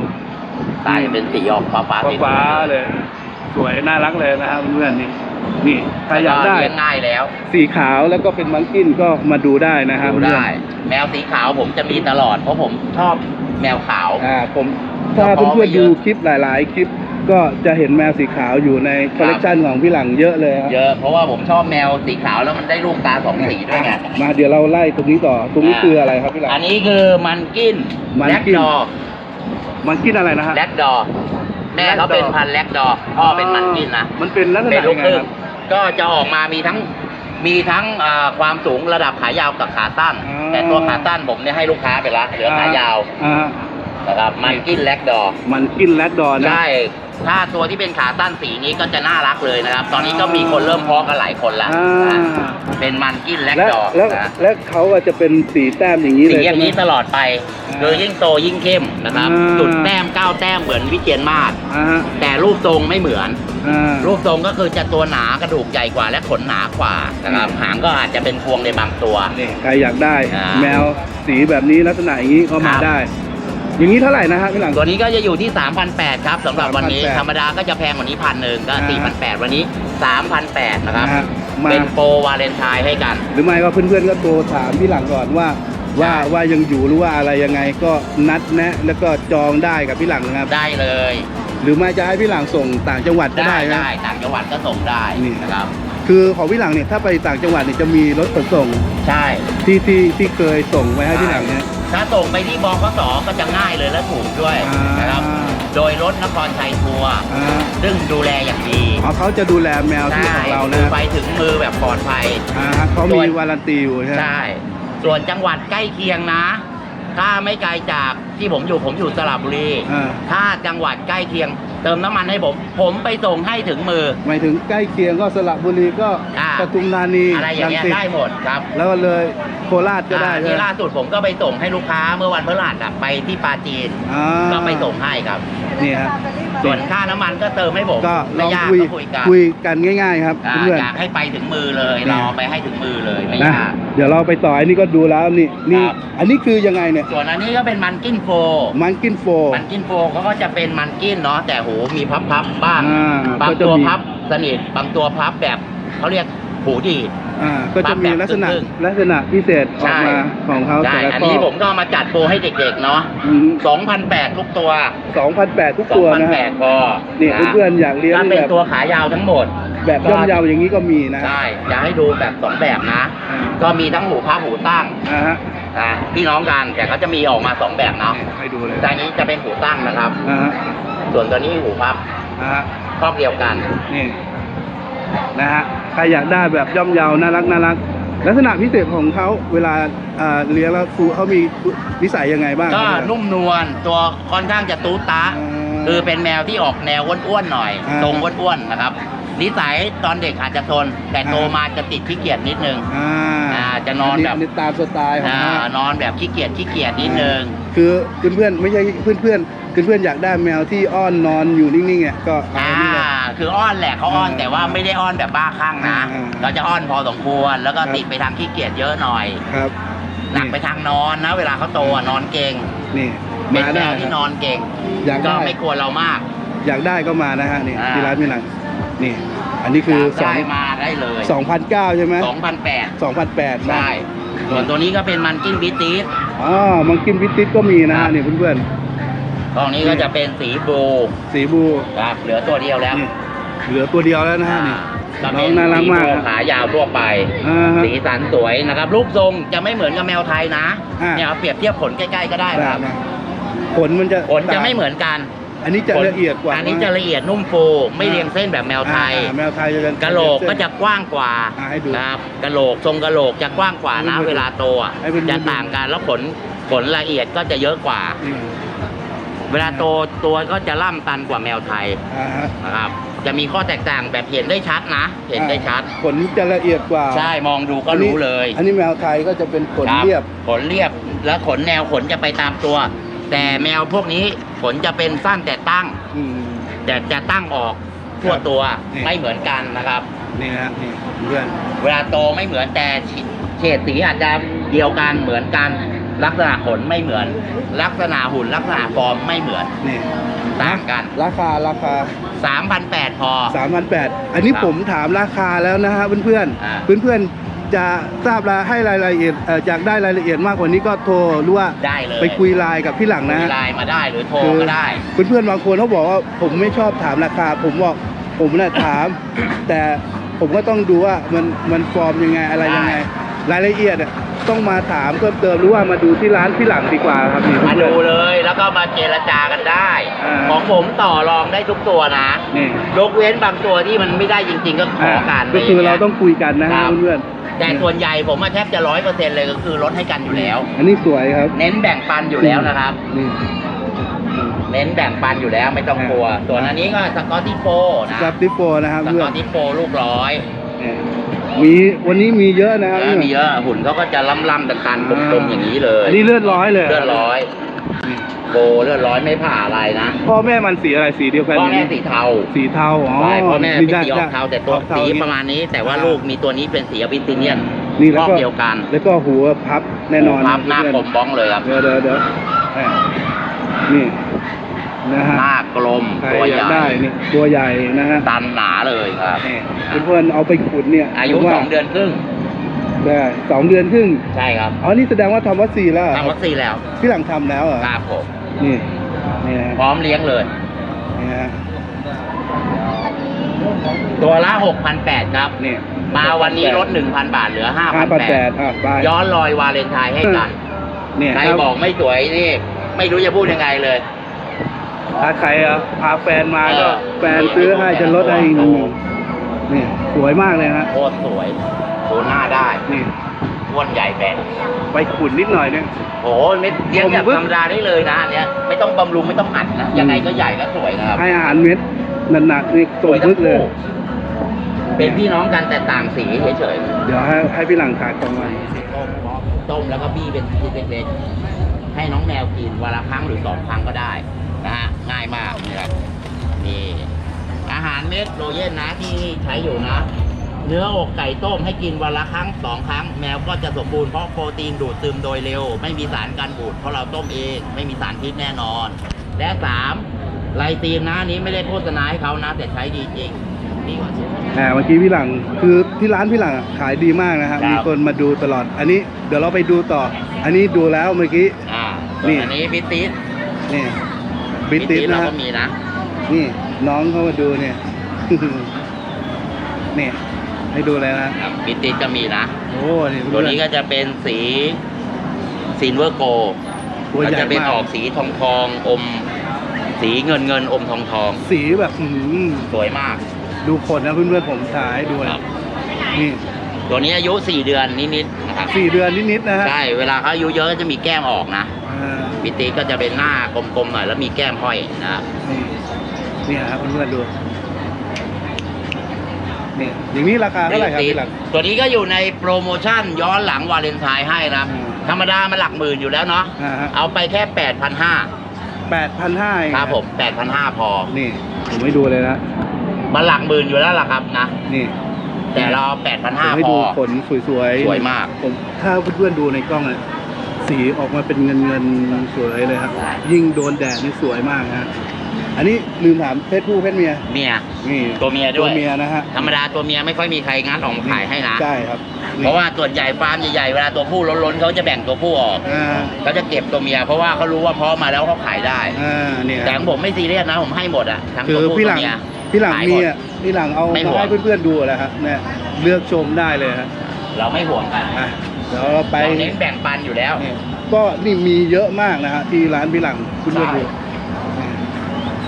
Speaker 2: ตาจะเป็นสีออกฟ้าฟ้า
Speaker 1: ฟ้าฟ้าๆเลย สวยน่ารักเลยนะครับเพื่อนๆนี่นี่ใครอยากได้
Speaker 2: เลี้ยงง่ายแล้ว
Speaker 1: สีขาวแล้วก็เป็นมังกินก็มาดูได้นะครับ
Speaker 2: ดู
Speaker 1: เพื่อน
Speaker 2: ได้ แมวสีขาวผมจะมีตลอดเพราะผมชอบแมวขาว
Speaker 1: อ่าผมถ้า
Speaker 2: แล้วก็
Speaker 1: เพื่อน
Speaker 2: ไม่
Speaker 1: ๆ
Speaker 2: เย
Speaker 1: ดู
Speaker 2: อะ
Speaker 1: คลิปหลาย ๆ คลิป ก็จะเห็นแมวสีขาวอยู่ในคอลเลกชันของพี่หลังเยอะเลยครับ
Speaker 2: เยอะเพราะว่าผมชอบแมวสีขาวแล้วมันได้ลูกตาสองสีด้วยไง
Speaker 1: มาเดี๋ยวเราไล่ตรงนี้ต่อตรงนี้คืออะไรครับพี่หลัง
Speaker 2: อันนี้คือมันกิน
Speaker 1: มัน
Speaker 2: แล็ก
Speaker 1: กิน
Speaker 2: ดอ
Speaker 1: มังกินอะไรนะฮะ
Speaker 2: แล็กดอแม่เขาเป็นพันธุ์แล็กดอพ่อเป็นมันกินนะ
Speaker 1: มันเป็นลักษ
Speaker 2: เป็
Speaker 1: ณะ
Speaker 2: นลู
Speaker 1: ยั
Speaker 2: ก
Speaker 1: งไง
Speaker 2: ครึ่ง
Speaker 1: ครับ
Speaker 2: ก็จะออกมามีทั้งมีทั้งอ่าความสูงระดับขายาวกับขาสั้น
Speaker 1: อ๋อ
Speaker 2: แต่ตัวขาสั้นผมเนี่ยให้ลูกค้าไปละเหลือขายาว
Speaker 1: อ่า
Speaker 2: นะครับครับมันกินแลกดอ
Speaker 1: มันกินแรดดอนนะ
Speaker 2: ใช่ ถ้าตัวที่เป็นขาสั้นสีนี้ก็จะน่ารักเลยนะครับ ตอนนี้ก็มีคนเริ่มเพาะกันหลายคนแล้ว
Speaker 1: อ่า
Speaker 2: นะเป็นมันกินแลก
Speaker 1: และ
Speaker 2: ดอ
Speaker 1: แล้ว
Speaker 2: นะ
Speaker 1: และเขาก็จะเป็นสีแต้มอย่างนี้
Speaker 2: สี
Speaker 1: เลย
Speaker 2: อย่างนี้
Speaker 1: ใช่ไหม
Speaker 2: ตลอดไป
Speaker 1: อ่า
Speaker 2: โดยยิ่งโตยิ่งเข้มนะครับ
Speaker 1: อ่า
Speaker 2: สุดแต้มเก้าแต้มเหมือนวิเชียนมาศ
Speaker 1: อ่าฮะ
Speaker 2: แต่รูปทรงไม่เหมือน
Speaker 1: อ่า
Speaker 2: รูปทรงก็คือจะตัวหนากระดูกใหญ่กว่าและขนหนากว่านะครับ
Speaker 1: อืม
Speaker 2: หางก็อาจจะเป็นพวงในบางตัว
Speaker 1: นี่ใครอยากได้
Speaker 2: อ่า
Speaker 1: แมวสีแบบนี้ลักษณะอย่างนี้ก็มา
Speaker 2: ครับ
Speaker 1: ได้ อย่างนี้เท่าไหร่นะฮะพี่หลัง
Speaker 2: ตัวนี้ก็จะอยู่ที่ 3,800ครับสำหรับวันนี้
Speaker 1: 3,800
Speaker 2: ธรรมดาก็จะแพงกว่านี้พันหนึ่งก็
Speaker 1: อ่า
Speaker 2: 4,800 วันนี้ 3,800นะครับ
Speaker 1: นะฮะมา
Speaker 2: เป็นโปรวาเลนไทน์ให้กัน
Speaker 1: หรือไม่ก็เพื่อนๆก็โทรถามพี่หลังก่อนว่า ว่า
Speaker 2: ใช่
Speaker 1: ว่ายังอยู่หรือว่าอะไรยังไงก็นัดแนะแล้วก็จองได้กับพี่หลังนะครับ
Speaker 2: ได้เลย
Speaker 1: หรือไม่จะให้พี่หลังส่งต่างจังหวัดก็
Speaker 2: ได้
Speaker 1: ได้นะ
Speaker 2: ได้ต่างจังหวัดก็ส่งได้
Speaker 1: นี่
Speaker 2: นะครับ
Speaker 1: คือของพี่หลังเนี่ยถ้าไปต่างจังหวัดเนี่ยจะมีรถขนส่ง
Speaker 2: ใช่
Speaker 1: ที่ที่ที่เคยส่งไว้ให้พี่หลังเนี่ย
Speaker 2: ถ้าส่งไปที่บขสก็จะง่ายเลยและถูกด้วย
Speaker 1: อ่าน
Speaker 2: นะครับโดยรถนครชัยทัวร์
Speaker 1: อ่า
Speaker 2: ซึ่งดูแลอย่างดี
Speaker 1: อ๋อเขาจะดูแลแมวที่ของเรานะ
Speaker 2: คือไปถึงมือแบบปลอดภัย
Speaker 1: อ่าฮะเขามีวารันตีอยู่ใช่ไหม
Speaker 2: ใช่ ส่วนจังหวัดใกล้เคียงนะ ถ้าไม่ไกลจากที่ผมอยู่ผมอยู่สระบุรี
Speaker 1: อ่า
Speaker 2: ถ้าจังหวัดใกล้เคียง เติมน้ำมันให้ผม ผมไปส่งให้ถึงมือ
Speaker 1: หมายถึงใกล้เคียงก็สระบุรีก็
Speaker 2: อ่า
Speaker 1: ปทุมธานี
Speaker 2: อะไรอย่างเงี้ย
Speaker 1: รัสิต
Speaker 2: ได้หมดครับ
Speaker 1: แล้วก็เลยโคราชก็ได้
Speaker 2: อ่า
Speaker 1: ใช่
Speaker 2: ที่
Speaker 1: ไหม
Speaker 2: ล่าสุดผมก็ไปส่งให้ลูกค้าเมื่อวันพฤหัสอะไปที่ปาจีน
Speaker 1: อ่า
Speaker 2: ก็ไปส่งให้ครับ
Speaker 1: นี่ฮะ
Speaker 2: ส่วนค่าน้ำมันก็เติมให้ผม
Speaker 1: ก็ล
Speaker 2: ไม่
Speaker 1: อง
Speaker 2: ยาก
Speaker 1: คุย
Speaker 2: ก็คุยกัน
Speaker 1: คุยกันง่าย ๆ ครับ
Speaker 2: อ่า
Speaker 1: เพื่อน
Speaker 2: อยากให้ไปถึงมือเลย
Speaker 1: นี่
Speaker 2: เราเอาไปให้ถึงมือเลยไม่
Speaker 1: ๆนะ
Speaker 2: ยาก
Speaker 1: เดี๋ยวเราไปต่ออันนี้ก็ดูแล้วนี่นี่
Speaker 2: ครับ
Speaker 1: อันนี้คือยังไงเนี่ย
Speaker 2: ส่วนอันนี้ก็เป็นมันกินโฟ
Speaker 1: มันกินโฟ
Speaker 2: มันกินโฟเขาก็จะเป็นมันกินเนาะแต่หูมีพับๆบ้าง
Speaker 1: อ่า
Speaker 2: บาง
Speaker 1: ก็จะ
Speaker 2: ตัว
Speaker 1: มี
Speaker 2: พับสนิทบางตัวพับแบบเขาเรียกหูดีด
Speaker 1: อ่าก็จะมี
Speaker 2: แบบ
Speaker 1: ลักษณะ
Speaker 2: ครึ่ง
Speaker 1: ลักษณะพิเศษออก
Speaker 2: ใช่
Speaker 1: มาของเขา
Speaker 2: ใช่
Speaker 1: แต่ละ
Speaker 2: อัน
Speaker 1: ข้อ
Speaker 2: นี้ผมก็เอามาจัดโปรให้เด็กๆเนาะ
Speaker 1: อืม
Speaker 2: 2,800ทุกตัว
Speaker 1: 2,800ทุกตัวนะฮะ
Speaker 2: 2,800พอ
Speaker 1: นี่เพื่อนๆอยากเลี้ยง
Speaker 2: ถ้าเป็น
Speaker 1: แบบ
Speaker 2: ตัวขายาวทั้งหมด
Speaker 1: แบบย่อมเยาวอย่างนี้ก็มีนะ
Speaker 2: ใช่อยากให้ดูแบบสองแบบนะ
Speaker 1: อ่า
Speaker 2: ก็มีทั้งหูพับหูตั้ง
Speaker 1: อ่าฮะ
Speaker 2: อ่าพี่น้องกันแต่เขาจะมีออกมาสองแบบเนาะ
Speaker 1: นี่ให้ดูเลย
Speaker 2: แต่อันนี้จะเป็นหูตั้งนะครับ
Speaker 1: อ่าฮะ
Speaker 2: ส่วนตัวนี้หูพับ
Speaker 1: อ่าฮะ
Speaker 2: ครอบเดียวกัน
Speaker 1: นี่นะฮะใครอยากได้แบบย่อมเยาวน่ารักน่ารัก ลักษณะพิเศษของเขาเวลาอ่าเลี้ยงแล้วครูเขามีนิสัยยังไงบ้าง
Speaker 2: ก็
Speaker 1: ครับ
Speaker 2: นุ่มนวลตัวค่อนข้างจะตูตา
Speaker 1: อ่า
Speaker 2: คือเป็นแมวที่ออกแนวอ้วนๆหน่อย
Speaker 1: อ่า
Speaker 2: ทรงอ้วนๆนะครับ นิสัยตอนเด็กอาจจะทน แต่โต
Speaker 1: อ่าม
Speaker 2: มาจะติดขี้เกียจนิดนึง
Speaker 1: อ่า
Speaker 2: อ่าจะนอนแบบ
Speaker 1: ตามสไตล์ของ
Speaker 2: อ่า
Speaker 1: เขา
Speaker 2: นอนแบบขี้เกียจขี้เกียจนิดนึง
Speaker 1: คือเพื่อนๆไม่ใช่เพื่อนเพื่อนๆเพื่อนๆอยากได้แมวที่อ้อนนอนอยู่นิ่งๆเนี่ยก็เอา
Speaker 2: อ่า
Speaker 1: อันนี้เลย
Speaker 2: คืออ้อนแหละเขาอ้อน
Speaker 1: อ่า
Speaker 2: แต่ว่าไม่ได้อ้อนแบบบ้าคลั่งนะ
Speaker 1: อ่า
Speaker 2: เราจะอ้อนพอสมควรแล้วก็
Speaker 1: ครับ
Speaker 2: ติดไปทางขี้เกียจเยอะหน่อย
Speaker 1: ครับ
Speaker 2: หนักไปทางนอนนะ เวลาเขาโตอะนอนเก่ง
Speaker 1: นี่
Speaker 2: เป็น
Speaker 1: มา
Speaker 2: แม
Speaker 1: ได้
Speaker 2: ว
Speaker 1: ค
Speaker 2: ที่
Speaker 1: รับ
Speaker 2: นอนเก่ง
Speaker 1: อยาก
Speaker 2: ก็
Speaker 1: ได้
Speaker 2: ไม่กลัวเรามาก
Speaker 1: อยากได้ก็มานะฮะนี่
Speaker 2: อ่า
Speaker 1: ที่ร้านมิลัน นี่ อันนี้คือ
Speaker 2: อยาก
Speaker 1: สอง
Speaker 2: ได้มาได้เลย
Speaker 1: สองพันเก้าใช่ไหม
Speaker 2: 2,800
Speaker 1: สองพันแปด
Speaker 2: ใช่ ส่วนตัวนี้ก็เป็นมันกิ้งบิติส
Speaker 1: อ๋อมังกินพิติสก็มีนะ
Speaker 2: ครั
Speaker 1: ฮะ
Speaker 2: บ
Speaker 1: นี่เพื่อน
Speaker 2: กองนี้ก็จะเป็นสีบลู
Speaker 1: ๆสีบู
Speaker 2: ครับเหลือตัวเดียวแล้ว
Speaker 1: นี่เหลือตัวเดียวแล้วนะฮะนี่
Speaker 2: ก็
Speaker 1: น้
Speaker 2: เป็
Speaker 1: อง
Speaker 2: น
Speaker 1: น่ารัก
Speaker 2: สี
Speaker 1: มาก
Speaker 2: โบ
Speaker 1: นะ
Speaker 2: ขายาวทั่วไป
Speaker 1: อ่าฮะ
Speaker 2: สีสันสวยนะครับ รูปทรงจะไม่เหมือนกับแมวไทยนะ
Speaker 1: อ่า
Speaker 2: เนี่ยเอาเปรียบเทียบขนใกล้ๆก็ได้
Speaker 1: ได้
Speaker 2: ครับ
Speaker 1: นะขนมันจะ
Speaker 2: ขนจะไม่เหมือนกัน
Speaker 1: อันนี้จะ
Speaker 2: ขน
Speaker 1: ละเอียดกว่า
Speaker 2: อันนี้จะละเอียดนุ่มฟูไม่
Speaker 1: อ่า
Speaker 2: เรียงเส้นแบบแมวไทย
Speaker 1: อ่าแมวไทยจะเป็น
Speaker 2: กะโหลกก็จะกว้างกว่า
Speaker 1: อ่าให้ดู
Speaker 2: นะครับกะโหลกทรงกะโหลกจะกว้างกว่านะ
Speaker 1: ให้ดู
Speaker 2: เวลาโตอะ
Speaker 1: ให้ดู
Speaker 2: จะต่างกันแล้วขนขนละเอียดก็จะเยอะกว่า
Speaker 1: นี่
Speaker 2: เวลาโตตัวก็จะล่ำตันกว่าแมวไทย
Speaker 1: อ่าฮะ
Speaker 2: นะครับจะมีข้อแตกต่างแบบเห็นได้ชัดนะ เห็นได้ชัด
Speaker 1: ขนจะละเอียดกว่า
Speaker 2: ใช่มองดูก็รู้เลย
Speaker 1: อันนี้แมวไทยก็จะเป็นขน
Speaker 2: ค
Speaker 1: เรียบ
Speaker 2: ขนเรียบ แล้วขนแนวขนจะไปตามตัว แต่แมวพวกนี้ขนจะเป็นสั้นแต่ตั้ง
Speaker 1: อืม
Speaker 2: แต่จะตั้งออกทั่วตัว
Speaker 1: นี่
Speaker 2: ไม่เหมือนกันนะครับ
Speaker 1: นี่นะฮะนี่เพื่อน
Speaker 2: เวลาโตไม่เหมือนแต่เฉดสีอาจจะเดียวกันเหมือนกัน ลักษณะขนไม่เหมือน ลักษณะหุ่นลักษณะฟอร์มไม่เหมือน
Speaker 1: นี่
Speaker 2: ต่างกัน
Speaker 1: ราคาราคา
Speaker 2: 3,800พอ
Speaker 1: 3,800อันนี้
Speaker 2: ครับ
Speaker 1: ผมถามราคาแล้วนะฮะเพื่อน
Speaker 2: อ่า
Speaker 1: ๆเพื่อนๆ จะทราบรายให้รายละเอียดเอ่อจากได้รายละเอียดมากกว่านี้ก็โทรหรือว่า
Speaker 2: ได้เลย
Speaker 1: ไปคุยไลน์กับพี่หลังนะ
Speaker 2: คุ
Speaker 1: ฮะ
Speaker 2: ยไลน์มาได้หรือโทรก็ได้
Speaker 1: เพื่อนๆบางคนเขาบอกว่าผมไม่ชอบถามราคา ผมบอกผมน่ะถาม แต่ผมก็ต้องดูว่ามันมันฟอร์มยังไงอะไรยังไง รายละเอียดอะต้องมาถามเพิ่มเติมหรือว่ามาดูที่ร้านพี่หลังดีกว่าครับนี่
Speaker 2: มา
Speaker 1: เพื่
Speaker 2: ดู
Speaker 1: อน
Speaker 2: เลยแล้วก็มาเจรจากันได้
Speaker 1: อ่า
Speaker 2: ของผมต่อรองได้ทุกตัวนะ
Speaker 1: ๆนี่
Speaker 2: ยกเว้นบางตัวที่มันไม่ได้จริง ๆ ก็ขอกัน
Speaker 1: ก็คือเราต้องคุยกันนะ
Speaker 2: ค
Speaker 1: ฮะ
Speaker 2: รับ
Speaker 1: เพื่อน
Speaker 2: แต่ส่วนใหญ่ผมมาแทบจะร้อยเปอร์เซ็นต์เลยก็คือลดให้กันอยู่แล้ว
Speaker 1: ๆอันนี้สวยครับ
Speaker 2: เน้นแบ่งปันอยู่แล้วนะครับ
Speaker 1: นี่
Speaker 2: เน้นแบ่งปันอยู่แล้วไม่ต้องกลัว ส่วนอันนี้ก็สกอตติโฟนะ
Speaker 1: กับติโฟนะครับ
Speaker 2: ส
Speaker 1: เพื่
Speaker 2: ก
Speaker 1: อ
Speaker 2: อนตติโฟลูกร้อย
Speaker 1: เนี่ยมีวันนี้มีเยอะนะครับ
Speaker 2: แล้วมีเยอะหุ่นเขาก็จะล่ำๆตันๆกลมๆอย่างนี้เลย
Speaker 1: อันนี้เลือดร้อยเลย
Speaker 2: เลือดร้อย
Speaker 1: นี่
Speaker 2: โบเลือดร้อยไม่ผ่าอะไรนะ
Speaker 1: พ่อแม่มันสีอะไรสีเดียวกัน
Speaker 2: พ่อแม่
Speaker 1: ไห
Speaker 2: สีเทา
Speaker 1: สีเทาอ๋อ
Speaker 2: ใช่พ่อแม่เป็นสีอ
Speaker 1: ได้
Speaker 2: อกเทาแต่ตัว
Speaker 1: ออกเทา
Speaker 2: สี
Speaker 1: นี่
Speaker 2: ประมาณนี้ แต่ว่า
Speaker 1: อ่า
Speaker 2: ลูกมีตัวนี้เป็นสีอบิสซิเนียน
Speaker 1: นี่แล้ว
Speaker 2: รอบ
Speaker 1: ก็
Speaker 2: เดียวกัน
Speaker 1: แล้วก็หัวพับแน่นอน
Speaker 2: พับหน้ากลมบ้องเลยครับ
Speaker 1: เดี๋ยวเดี๋ยวเดี๋ยวแหม่นี่นะฮะ
Speaker 2: หน้ากลม
Speaker 1: ใคร
Speaker 2: ตัว
Speaker 1: อ
Speaker 2: ให
Speaker 1: ยาก
Speaker 2: ญ่
Speaker 1: ได้นี่ตัวใหญ่นะฮะ
Speaker 2: ตันหนาเลยครับ
Speaker 1: นี่เพื่อนๆเอาไปขุดเนี่ย
Speaker 2: อายุ
Speaker 1: ผมว่า
Speaker 2: สองเดือนครึ่ง
Speaker 1: ได้สองเดือนครึ่ง
Speaker 2: ใช่ครับ
Speaker 1: อ๋อนี่แสดงว่าทำวัคซีนแล้วเหรอ
Speaker 2: ทำวัคซีนแล้ว
Speaker 1: พี่หลังทำแล้วเหรอ
Speaker 2: ครับผม
Speaker 1: นี่นี่ฮะ
Speaker 2: พร้อมเลี้ยงเลย
Speaker 1: นี่ฮะ
Speaker 2: ตัวละ 6,800 ครับ
Speaker 1: นี่
Speaker 2: มาวันนี้ลด1,000 บาทเหลือ
Speaker 1: ห้าพันแปด
Speaker 2: 5,800
Speaker 1: อะไป
Speaker 2: ย้อนรอยวาเลนไทน์ให้กัน
Speaker 1: เนี่ย
Speaker 2: ใคร
Speaker 1: ถ้า
Speaker 2: บอกไม่สวยนี่ ไม่รู้จะพูดยังไงเลย
Speaker 1: ถ้าใครอะพาแฟนมาก็
Speaker 2: เออ
Speaker 1: แฟนซื้อให้จะลดให้อีกหนึ่งนี่สวยมากเลยฮะ
Speaker 2: โคตรสวยดูหน้าได้
Speaker 1: นี่
Speaker 2: อ้วนใหญ่แบน
Speaker 1: ไปขุดนิดหน่อยเนี่ย
Speaker 2: โอ้โหเม็ดเลี้ยงแบบธรรมดาได้เลยนะอันเนี้ยไม่ต้องบำรุงไม่ต้องอัดนะยังไงก็ใหญ่และสวยนะครับ
Speaker 1: ให้อาหารเม็ดหนักๆนี่สวยพึกเลย
Speaker 2: เป็นพี่น้องกันแต่ต่างสีเฉย
Speaker 1: เดี๋ยวให้ให้พี่หลังขายของมา
Speaker 2: ๆต้มแล้วก็บี้เป็นชิ้นเล็กๆให้น้องแมวกินวันละครั้งหรือสองครั้งก็ได้นะฮะง่ายมากนะครับนี่อาหารเม็ดโรเยนนะที่ใช้อยู่นะ เนื้ออกไก่ต้มให้กินวันละครั้งสองครั้ง แมวก็จะสมบูรณ์เพราะโปรตีนดูดซึมโดยเร็ว ไม่มีสารการบูดเพราะเราต้มเอง ไม่มีสารพิษแน่นอน และสามไลซีนนะอันนี้ไม่ได้โฆษณาให้เขานะ แต่ใช้ดีจริงดีกว่าซื้อ
Speaker 1: อ่าเมื่อกี้พี่หลังคือที่ร้านพี่หลังอะขายดีมากนะฮะ
Speaker 2: ครับ
Speaker 1: มีคนมาดูตลอด อันนี้เดี๋ยวเราไปดูต่อ อันนี้ดูแล้วเมื่อกี้
Speaker 2: อ่า
Speaker 1: นี่
Speaker 2: นี่อันนี้พิติส
Speaker 1: นี่บิตติส
Speaker 2: เรา
Speaker 1: นะ
Speaker 2: ก็
Speaker 1: ฮะ
Speaker 2: มีนะ
Speaker 1: นี่น้องเขามาดูเนี่ยนี่ ให้ดูเลยนะครับ
Speaker 2: พิติสก็มีนะ
Speaker 1: โอ้นี่
Speaker 2: ตัวนี้ก็จะเป็นสีซินเวอร์โก
Speaker 1: ตัวให
Speaker 2: ก็
Speaker 1: ญ่
Speaker 2: จะเป็น
Speaker 1: มา
Speaker 2: ออกกสีทองทองๆอม สีเงินเงินๆอมทองทอง
Speaker 1: สีแบบอื้อหือ
Speaker 2: ๆสวยมาก
Speaker 1: ดูขนนะเพื่อนๆผมถ่ายให้ดู
Speaker 2: ค
Speaker 1: นะ
Speaker 2: รับ
Speaker 1: นี่
Speaker 2: ตัวนี้อายุ 4 เดือนนิดๆนะครับ
Speaker 1: สี่เดือนนิดๆนะฮะ
Speaker 2: ใช่เวลาเขาอายุเยอะก็จะมีแก้มออกนะ
Speaker 1: อ่า
Speaker 2: พิติก็จะเป็นหน้ากลมๆหน่อยแล้วมีแก้มห้อยนะครับ
Speaker 1: นี่นี่ครับเพื่อนๆดู นี่อย่างนี้ราคาเท่าไหร่ครับพี่หลัง
Speaker 2: ตัวนี้ก็อยู่ในโปรโมชั่นย้อนหลังวาเลนไทน์ให้นะครับ
Speaker 1: อืม
Speaker 2: ธรรมดามันหลักหมื่นอยู่แล้วเนาะ
Speaker 1: อ่าฮะ
Speaker 2: เอาไปแค่ 8,500
Speaker 1: แปดพันห้า
Speaker 2: ครับผม 8,500 พอ
Speaker 1: นี่ผมไม่ดูเลยนะ
Speaker 2: มันหลักหมื่นอยู่แล้วล่ะครับนะ
Speaker 1: นี่
Speaker 2: แต่เราเอา
Speaker 1: ผมให้
Speaker 2: 8,500 พ
Speaker 1: ดู
Speaker 2: อ
Speaker 1: ขนสวยๆ
Speaker 2: สวยมาก
Speaker 1: ผมถ้าเพื่อนๆดูในกล้องอะสีออกมาเป็นเงินเงินๆสวยเลยครับ
Speaker 2: ใช่
Speaker 1: ยิ่งโดนแดดนี่สวยมากฮะ อันนี้ลืมถามเพศผู้เพศเมีย
Speaker 2: เมีย
Speaker 1: นี่
Speaker 2: ตัวเมียด้วย
Speaker 1: ตัวเมียนะฮะ
Speaker 2: ธรรมดาตัวเมียไม่ค่อยมีใครงัดออกมาขายให้นะ
Speaker 1: ใช่ครับนี่
Speaker 2: เพราะว่าส่วนใหญ่ฟาร์มใหญ่ๆเวลาตัวผู้ล้นๆเขาจะแบ่งตัวผู้ออก
Speaker 1: อ่า
Speaker 2: เขาจะเก็บตัวเมีย เพราะว่าเขารู้ว่าพอมาแล้วเขาขายได้
Speaker 1: อ่าเนี่ย
Speaker 2: แต่ของผมไม่ซีเรียสนะผมให้หมดอะทั้ง
Speaker 1: คื
Speaker 2: ตัว
Speaker 1: อ
Speaker 2: ผู้
Speaker 1: พี่ห
Speaker 2: ตั
Speaker 1: ลั
Speaker 2: ว
Speaker 1: ง
Speaker 2: เมีย
Speaker 1: พี่หลัง
Speaker 2: ขาย
Speaker 1: มี
Speaker 2: หมด
Speaker 1: อะพี่หลังเอา
Speaker 2: ไม่
Speaker 1: มา
Speaker 2: ห่วง
Speaker 1: ให้เพื่อนๆดูแล้วครับเนี่ยเลือกชมได้เลยฮะ
Speaker 2: เราไม่ห่วงกัน
Speaker 1: อะเดี๋ยวเราไป
Speaker 2: เราเน้นแบ่งปันอยู่แล้ว
Speaker 1: นี่ก็นี่มีเยอะมากนะฮะที่ร้านพี่หลังคุณเพื่อนๆ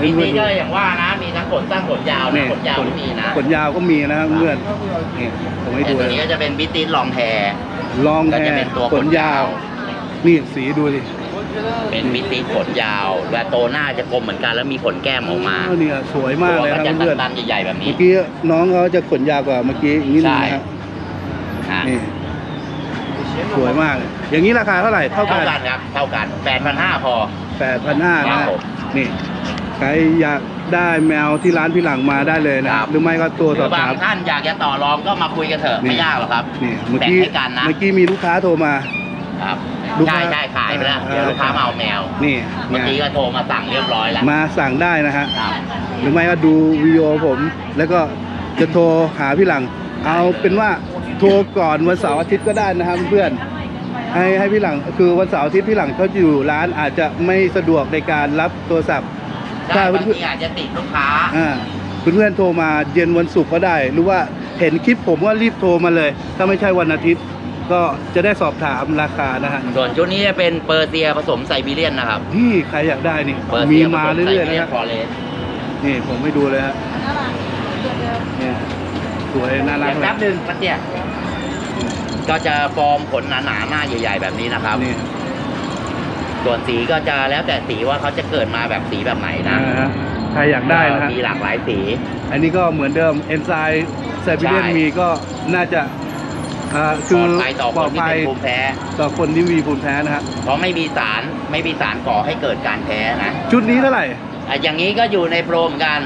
Speaker 1: ดู
Speaker 2: มี
Speaker 1: เพื่
Speaker 2: นี่
Speaker 1: อนๆ
Speaker 2: ก็
Speaker 1: ดู
Speaker 2: อย่างว่านะ มีทั้งขนสั้นขนยาวนะ
Speaker 1: นี่
Speaker 2: ขนยาวก็มีนะ
Speaker 1: ขนยาวก็มีนะครับเพื่อนนี่ผมให้
Speaker 2: แต่
Speaker 1: ดู
Speaker 2: ตัว
Speaker 1: เลย
Speaker 2: นี้ก็จะเป็นบิตติสลองแฮร์
Speaker 1: ลอง
Speaker 2: ก็
Speaker 1: แฮ
Speaker 2: จะเป็นตัว
Speaker 1: ขนยาว นี่สีดูดิ
Speaker 2: เป็นบิตติสขนยาว และโตหน้าจะกลมเหมือนกันแล้วมีขนแก้มออกมา
Speaker 1: อ้วเนี่ยสวยมากเลย
Speaker 2: ตัว
Speaker 1: ครับ
Speaker 2: จะ
Speaker 1: เพื่อน
Speaker 2: ตันๆใหญ่ๆแบบ
Speaker 1: ๆ
Speaker 2: นี้
Speaker 1: เมื่อกี้น้องเขาจะขนยาวกว่าเมื่อกี้อีกนิดนึงนะฮะ
Speaker 2: อะ
Speaker 1: นี่สวยมากเลยอย่างนี้ราคาเท่าไหร่เท่า
Speaker 2: เท่า
Speaker 1: กัน
Speaker 2: กันครับเท่ากัน8,500พอ
Speaker 1: แปดพันห้า
Speaker 2: ครั
Speaker 1: นะ
Speaker 2: บผม
Speaker 1: นี่ ใครอยากได้แมวที่ร้านพี่หลังมาได้เลยนะ
Speaker 2: ครับ
Speaker 1: หรือไม่ก็ตัว
Speaker 2: ห
Speaker 1: ส
Speaker 2: รือ
Speaker 1: อบ
Speaker 2: บาง
Speaker 1: ถาม
Speaker 2: ท่านอยากจะต่อรองก็มาคุยกันเถอะ
Speaker 1: นี่
Speaker 2: ไม่ยากหรอกครับ
Speaker 1: นี่เมื่อ
Speaker 2: แบ่ง
Speaker 1: กี้
Speaker 2: ให้กันนะ
Speaker 1: เมื่อกี้มีลูกค้าโทรมา
Speaker 2: ครับ
Speaker 1: ลูก
Speaker 2: ใช่
Speaker 1: ค้า
Speaker 2: ใช่ขายไปแล้ว
Speaker 1: อ่า
Speaker 2: เดี๋ยวลูกค้ามาเอาแมว
Speaker 1: นี่
Speaker 2: เมื่อกี้
Speaker 1: ไง
Speaker 2: ก็โทรมาสั่งเรียบร้อยแล้ว
Speaker 1: มาสั่งได้นะฮะ
Speaker 2: ครับ
Speaker 1: หรือไม่ก็ดูวิดีโอผม แล้วก็จะโทรหาพี่หลัง เอาเป็นว่าโทรก่อนวันเสาร์อาทิตย์ก็ได้นะครับเพื่อนให้ให้พี่หลังคือวันเสาร์อาทิตย์พี่หลังเขาอยู่ร้านอาจจะไม่สะดวกในการรับโทรศัพท์
Speaker 2: ใช่
Speaker 1: ถ้า
Speaker 2: บาง
Speaker 1: เพื่อน
Speaker 2: ทีอาจจะติดลูกค้า
Speaker 1: อ่าเพื่อนๆโทรมาเย็นวันศุกร์ก็ได้ หรือว่าเห็นคลิปผมว่ารีบโทรมาเลย ถ้าไม่ใช่วันอาทิตย์ ก็จะได้สอบถามราคานะฮะ
Speaker 2: ส่วนชุดนี้จะเป็นเปอร์เซียผสมไซบีเรียนนะครับ
Speaker 1: ที่ใครอยากได้นี่
Speaker 2: เปอร์
Speaker 1: มี
Speaker 2: เซียผ
Speaker 1: มา
Speaker 2: สมไซ
Speaker 1: เรื่อยๆ
Speaker 2: บีเรี
Speaker 1: นะ
Speaker 2: ย
Speaker 1: คนรับ
Speaker 2: ฟอเรส
Speaker 1: นี่ผมไม่ดูเลยฮะเนี่ยสวยน่ารัก
Speaker 2: เดี๋ยว
Speaker 1: เล
Speaker 2: แป๊
Speaker 1: ย
Speaker 2: บหนึงปัดเตี้ยก็จะฟอร์มขนหนาๆหน้าใหญ่ ๆ แบบนี้นะครับ
Speaker 1: นี่
Speaker 2: ส่วนสีก็จะแล้วแต่สีว่าเขาจะเกิดมาแบบสีแบบไหนนะ
Speaker 1: อ่าฮะใครอยากได้นะฮะ
Speaker 2: มีหลากหลายสี
Speaker 1: อันนี้ก็เหมือนเดิมเอนไซม์ไซบีเรียน
Speaker 2: ใช่
Speaker 1: มีก็น่าจะอ่า
Speaker 2: ป
Speaker 1: คื
Speaker 2: ล
Speaker 1: อ
Speaker 2: อดภัยต่อ
Speaker 1: ป
Speaker 2: ค
Speaker 1: ลอนด
Speaker 2: ที่
Speaker 1: ภัย
Speaker 2: เป็นภูมิแพ้
Speaker 1: ต่อคนที่มีภูมิแพ้นะฮะ
Speaker 2: เพราะไม่มีสารไม่มีสารก่อให้เกิดการแพ้นะ
Speaker 1: ชุดนี้เท่าไหร่
Speaker 2: อะอย่างนี้ก็อยู่ในโปรเหมอนกัน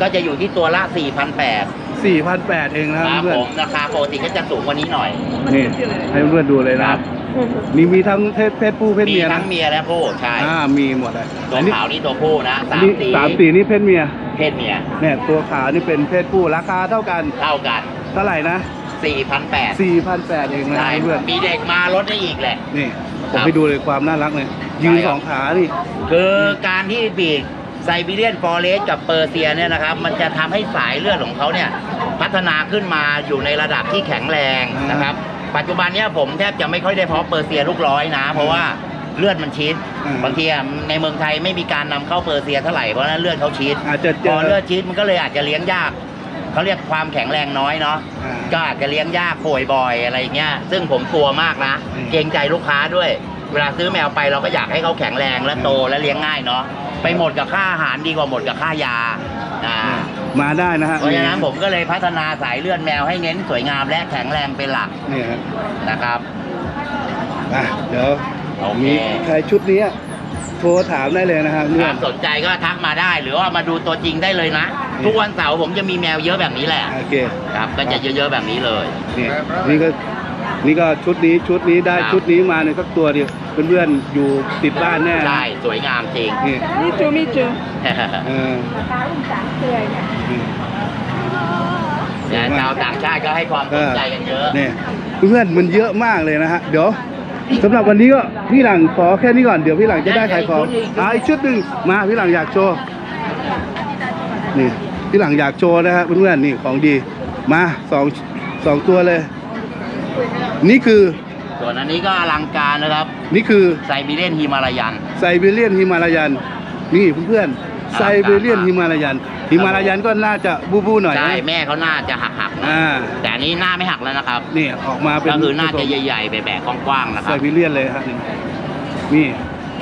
Speaker 2: ก็จะอยู่ที่ตัวละ 4,800
Speaker 1: 4,800เองนะ
Speaker 2: ค
Speaker 1: ค
Speaker 2: รั
Speaker 1: รั
Speaker 2: บบ
Speaker 1: เพื่อน
Speaker 2: ผมราคาปกติก็จะสูงกว่านี้หน่อย
Speaker 1: นี่ให้เพื่อนๆดูเลยนะนี่ มีทั้งเพศเพศผู้เพศ
Speaker 2: มี
Speaker 1: เมีย
Speaker 2: ทั้
Speaker 1: นะ
Speaker 2: งเมียและผู้ใช่
Speaker 1: อ่ามีหมดเลย
Speaker 2: ตัว
Speaker 1: อันนี้
Speaker 2: ขาวนี่ตัวผู้นะสาม
Speaker 1: นี่
Speaker 2: สี
Speaker 1: สามสีนี่เพศเมีย
Speaker 2: เพศเมีย
Speaker 1: เนี่ยตัวขาวนี่เป็นเพศผู้ราคาเท่ากัน
Speaker 2: เท่ากัน
Speaker 1: เท่าไหร่นะ
Speaker 2: 4,800
Speaker 1: 4,800เองนะ
Speaker 2: ใช่
Speaker 1: เพื่อน
Speaker 2: มีเด็กมาลดได้อีกแหละ
Speaker 1: นี่ผ
Speaker 2: ครั
Speaker 1: ม
Speaker 2: บ
Speaker 1: ไปดูเลยความน่ารักเนี่ยยืน
Speaker 2: ใช่ครับ
Speaker 1: สองขานี่
Speaker 2: คือการที่บีกไซบีเรียนฟอเรสกับเปอร์เซียเนี่ยนะครับ มันจะทำให้สายเลือดของเขาเนี่ย พัฒนาขึ้นมาอยู่ในระดับที่แข็งแรงนะครับ ปัจจุบันเนี่ยผมแทบจะไม่ค่อยได้เพาะเปอร์เซียลูกร้อยนะ เพราะว่าเลือดมันชิด
Speaker 1: อ่า
Speaker 2: บางทีอะในเมืองไทยไม่มีการนำเข้าเปอร์เซียเท่าไหร่เพราะฉะนั้นเลือดเขาชิด
Speaker 1: อาจจะเจ
Speaker 2: พอ
Speaker 1: อ
Speaker 2: เลือดชิดมันก็เลยอาจจะเลี้ยงยากเขาเรียกความแข็งแรงน้อยเนาะ
Speaker 1: อ่า
Speaker 2: ก็อาจจะเลี้ยงยากป่วยบ่อยอะไรเงี้ยซึ่งผมกลัวมากนะ
Speaker 1: อืม
Speaker 2: เกรงใจลูกค้าด้วย เวลาซื้อแมวไปเราก็อยากให้เขาแข็งแรงและโตและเลี้ยงง่ายเนาะไปหมดกับค่าอาหารดีกว่าหมดกับค่ายาอ่า
Speaker 1: มาได้นะฮะ
Speaker 2: เพราะฉะนั้นผมก็เลยพัฒนาสายเลือดแมวให้เน้นสวยงามและแข็งแรงเป็นหลัก
Speaker 1: นี่ฮะ
Speaker 2: นะครับ
Speaker 1: อะเดี๋ยว
Speaker 2: โอเค
Speaker 1: มีใครชุดนี้อะโทรถามได้เลยนะฮะเพื่อ
Speaker 2: ถ้านสนใจก็ทักมาได้ หรือว่ามาดูตัวจริงได้เลยนะ
Speaker 1: นี่
Speaker 2: ทุกวันเสาร์ผมจะมีแมวเยอะแบบนี้แหละ
Speaker 1: โอเค
Speaker 2: ครับก็จะเยอะๆแบบนี้เลย
Speaker 1: นี่นี่ก็ นี่ก็ชุดนี้ชุดนี้ได้
Speaker 2: ครับ
Speaker 1: ชุดนี้มาเนี่ยสักตัวเดียวเพื่อนๆอยู่ติดบ้านแน่
Speaker 2: ใช่สวยงามจริง
Speaker 1: นี่
Speaker 3: มีจูมีจู
Speaker 1: เออ
Speaker 3: ตาลุ่มสามเตือยเนี่ย
Speaker 1: นี่
Speaker 2: เนี่ยชาวต่างชาติก็ให้ความสนใจกันเยอะ
Speaker 1: นี่เพื่อนๆมันเยอะมากเลยนะฮะเดี๋ยวสำหรับวันนี้ก็พี่หลังขอแค่นี้ก่อนเดี๋ยวพี่หลังจะได้ขายของอ่าอีกชุดหนึ่งมาพี่หลังอยากโชว์นี่พี่หลังอยากโชว์นะฮะเพื่อนๆนี่ของดีมาสองสองตัวเลย นี่คือ
Speaker 2: ส่วนอันนี้ก็อลังการนะครับ
Speaker 1: นี่คือ
Speaker 2: ไซบีเรียนฮิมาลายัน
Speaker 1: ไซบีเรียนฮิมาลายัน นี่เพื่อนๆไซบีเรียนฮิมาลายันฮิมาลายันก็น่าจะบูบูหน่อย
Speaker 2: ใช่
Speaker 1: นะ
Speaker 2: แม่เขาหน้าจะหักหักๆนะ
Speaker 1: อ่า
Speaker 2: แต่อันนี้หน้าไม่หักแล้วนะครับ
Speaker 1: นี่ออกมาเป็น
Speaker 2: ก็คือหน้าจะใหญ่ๆแบกๆกว้างๆนะค
Speaker 1: ไซ
Speaker 2: รับ
Speaker 1: บีเรียนเลยครับนี่นี่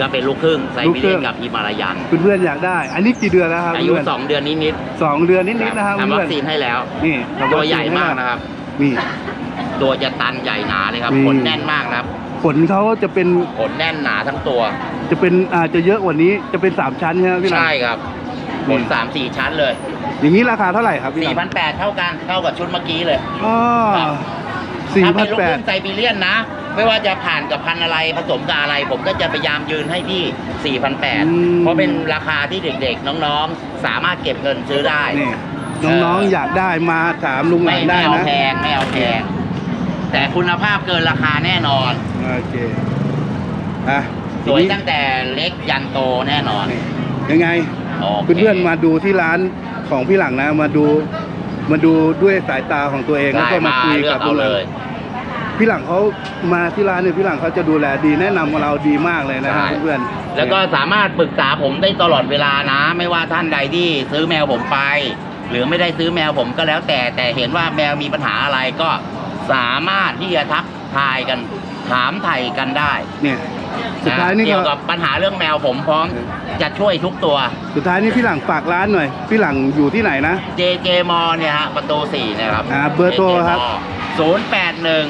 Speaker 2: ก็เป็นลูกครึ่งไซ
Speaker 1: ลูก
Speaker 2: บี
Speaker 1: ครึ่
Speaker 2: เรีย
Speaker 1: ง
Speaker 2: นกับฮิมาลายัน
Speaker 1: เพื่อนๆอยากได้ อันนี้กี่เดือนแล้วครับ
Speaker 2: อายุ
Speaker 1: เพื่อน
Speaker 2: 2เดือนนิด
Speaker 1: สองเดือน
Speaker 2: ๆ
Speaker 1: นิดๆนะครับ
Speaker 2: ทำวั
Speaker 1: เพื่อ
Speaker 2: คนซีนให้แล้ว
Speaker 1: ๆนี่ทำ
Speaker 2: ตัว
Speaker 1: คซีน
Speaker 2: ใหญ่มากนะครับ
Speaker 1: นี่
Speaker 2: ตัวจะตันใหญ่หนาเลยครับ
Speaker 1: นี่
Speaker 2: ขนแน่นมากนะครับ
Speaker 1: ขนเขาจะเป็น
Speaker 2: ขนแน่นหนาทั้งตัว
Speaker 1: จะเป็นอาจจะเยอะกว่านี้จะเป็นสามชั้นใช่ไหมพี่หลัง
Speaker 2: ใช่ครับข
Speaker 1: นี่
Speaker 2: นสามสี่ชั้นเลย
Speaker 1: อย่างนี้ราคาเท่าไหร่ครับพี่หลัง
Speaker 2: 4,800เท่ากันเท่ากับชุดเมื่อกี้เลย
Speaker 1: อ๋อ
Speaker 2: ครับ
Speaker 1: สี่
Speaker 2: ถ้า
Speaker 1: พั
Speaker 2: เป็นนลูก
Speaker 1: แป
Speaker 2: ค
Speaker 1: ด
Speaker 2: รึ่งไซบีเรียนนะ ไม่ว่าจะผ่านกับพันธุ์อะไรผสมกับอะไร ผมก็จะพยายามยืนให้ที่ 4,800 เพราะเป็นราคาที่เด็กๆ น้องๆ สามารถเก็บเงินซื้อได้
Speaker 1: นี่น้องๆอยากได้มาถามลุงห
Speaker 2: ไม่
Speaker 1: ลังได้
Speaker 2: ไม่เอา
Speaker 1: นะ
Speaker 2: แพงไม่เอาแพง แต่คุณภาพเกินราคาแน่นอน
Speaker 1: โอเคอะ
Speaker 2: สวย
Speaker 1: ทีนี้
Speaker 2: ตั้งแต่เล็กยันโตแน่นอน
Speaker 1: นี่ยังไง
Speaker 2: โค
Speaker 1: เพื่อนๆมาดูที่ร้านของพี่หลังนะ มาดูมาดูด้วยสายตาของตัวเองแล้ว
Speaker 2: ได้
Speaker 1: ก็มา
Speaker 2: มา
Speaker 1: คุย
Speaker 2: เลือ
Speaker 1: กั
Speaker 2: ก
Speaker 1: บ
Speaker 2: เอา
Speaker 1: ลุงห
Speaker 2: เล
Speaker 1: ลัง
Speaker 2: ย
Speaker 1: พี่หลังเขามาที่ร้านเนี่ยพี่หลังเขาจะดูแลดีแนะนำเราดีมากเลยนะ
Speaker 2: ใช่
Speaker 1: เพื่อนๆ
Speaker 2: แล้วก็สามารถปรึกษาผมได้ตลอดเวลานะ ไม่ว่าท่านใดที่ซื้อแมวผมไป หรือไม่ได้ซื้อแมวผมก็แล้วแต่แต่เห็นว่าแมวมีปัญหาอะไรก็ สามารถที่จะทักทายกันถามไถ่กันได้
Speaker 1: เนี่ยสุดท้ายนี่
Speaker 2: เกี่
Speaker 1: ก็
Speaker 2: ยวกับปัญหาเรื่องแมวผมพร้อมจะช่วยทุกตัว
Speaker 1: สุดท้ายนี่พี่หลังฝากร้านหน่อย พี่หลังอยู่ที่ไหนนะ
Speaker 2: JJ m เนี่ยฮะประตูสี่นะครับ
Speaker 1: อ่าเบอร์โทรครับ
Speaker 2: ศูนย์แปดหนึ่ง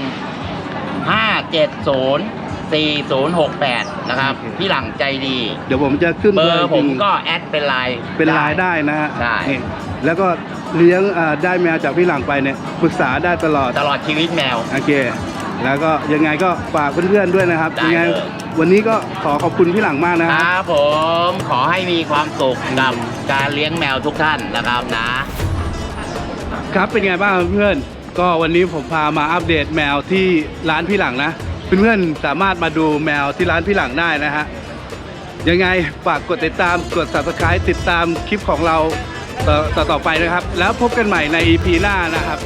Speaker 2: ห้าเจ็ดศูนย์สี่ศูนย์หกแปดนะครับ พี่หลังใจดี
Speaker 1: เดี๋ยวผมจะขึ้น
Speaker 2: เบอ
Speaker 1: เบอร์
Speaker 2: ร์ผม
Speaker 1: จริง
Speaker 2: ก็แอดเป็นไลน์
Speaker 1: เป็นไลน์ได้นะฮะ
Speaker 2: ได้
Speaker 1: นี่แล้วก็ เลี้ยงอ่าได้แมวจากพี่หลังไปเนี่ยปรึกษาได้ตลอด
Speaker 2: ตลอดชีวิตแมว
Speaker 1: โอเค แล้วก็ยังไงก็ฝากเพื่อนๆด้วยนะครับ
Speaker 2: ได้
Speaker 1: ยังไง
Speaker 2: เลย
Speaker 1: วันนี้ก็ขอขอบคุณพี่หลังมากนะ
Speaker 2: ค
Speaker 1: ครับ
Speaker 2: รับผมขอให้มีความสุขกับการเลี้ยงแมวทุกท่านนะครับนะ
Speaker 1: ครับเป็นไงบ้างครับเพื่อนก็วันนี้ผมพามาอัปเดตแมวที่ร้านพี่หลังนะเพื่อนๆสามารถมาดูแมวที่ร้านพี่หลังได้นะฮะยังไงฝากกดติดตามกด subscribe ติดตามคลิปของเราต่อ ต่อต่อไปนะครับ แล้วพบกันใหม่ใน EP หน้านะครับ